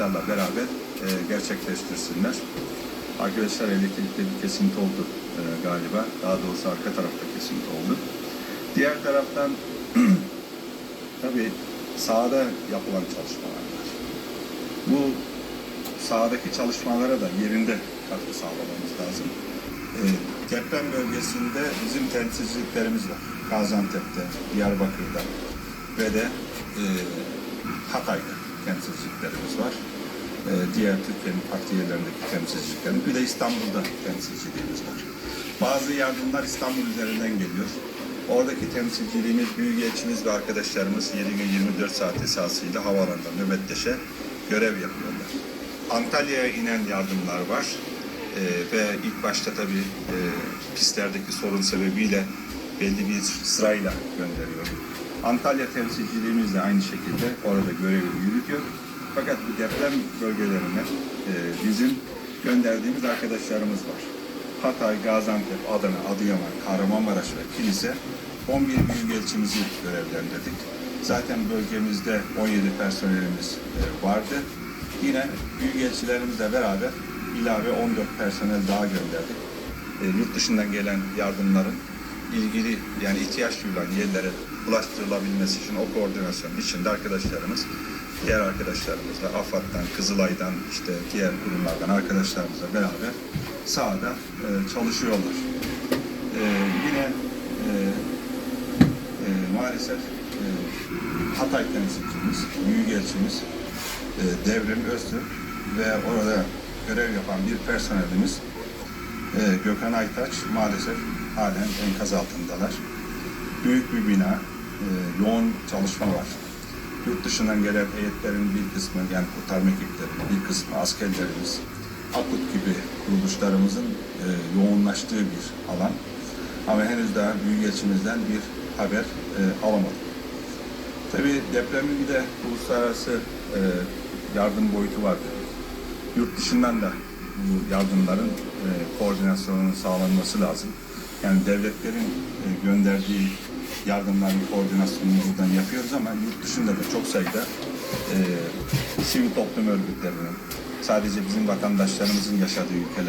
arkadaşlarla beraber e, gerçekleştirsinler. Arkadaşlar elektrikte bir kesinti oldu e, galiba. Daha doğrusu arka tarafta kesinti oldu. Diğer taraftan tabii sahada yapılan çalışmalar var. Bu sahadaki çalışmalara da yerinde katkı sağlamamız lazım. E, deprem bölgesinde bizim temsilciliklerimiz var. Gaziantep'te, Diyarbakır'da ve de e, Hatay'da temsilciliklerimiz var. E, diğer Türkiye'nin farklı yerlerindeki temsilciliklerimiz. Bir de İstanbul'da temsilciliğimiz var. Bazı yardımlar İstanbul üzerinden geliyor. Oradaki temsilciliğimiz, büyükelçimiz ve arkadaşlarımız 7 gün 24 saat esasıyla havaalanında nöbetleşe görev yapıyorlar. Antalya'ya inen yardımlar var. Ee, ve ilk başta tabii e, pistlerdeki sorun sebebiyle belli bir sırayla gönderiyor. Antalya temsilciliğimiz de aynı şekilde orada görevi yürütüyor. Fakat bu deprem bölgelerine e, bizim gönderdiğimiz arkadaşlarımız var. Hatay, Gaziantep, Adana, Adıyaman, Kahramanmaraş ve Kilise 11 büyükelçimizi görevlendirdik. Zaten bölgemizde 17 personelimiz e, vardı. Yine büyükelçilerimizle beraber ilave 14 personel daha gönderdik. E, yurt dışından gelen yardımların ilgili yani ihtiyaç duyulan yerlere ulaştırılabilmesi için o koordinasyon içinde arkadaşlarımız, diğer arkadaşlarımızla AFAD'dan, Kızılay'dan, işte diğer kurumlardan arkadaşlarımızla beraber sahada e, çalışıyorlar. E, yine e, e, maalesef e, Hatay temsilcimiz, Büyükelçimiz e, Devrim Öztürk ve orada görev yapan bir personelimiz e, Gökhan Aytaç maalesef halen enkaz altındalar. Büyük bir bina, e, yoğun çalışma var. Yurt dışından gelen heyetlerin bir kısmı yani kurtarma ekiplerinin bir kısmı askerlerimiz, AKUT gibi kuruluşlarımızın e, yoğunlaştığı bir alan. Ama henüz daha Büyükelçimizden bir haber e, alamadık. Tabii depremin bir de uluslararası e, yardım boyutu vardır. Yurt dışından da bu yardımların e, koordinasyonunun sağlanması lazım. Yani devletlerin e, gönderdiği yardımların koordinasyonunu buradan yapıyoruz ama yurt dışında da çok sayıda e, sivil toplum örgütlerinin, sadece bizim vatandaşlarımızın yaşadığı ülkeler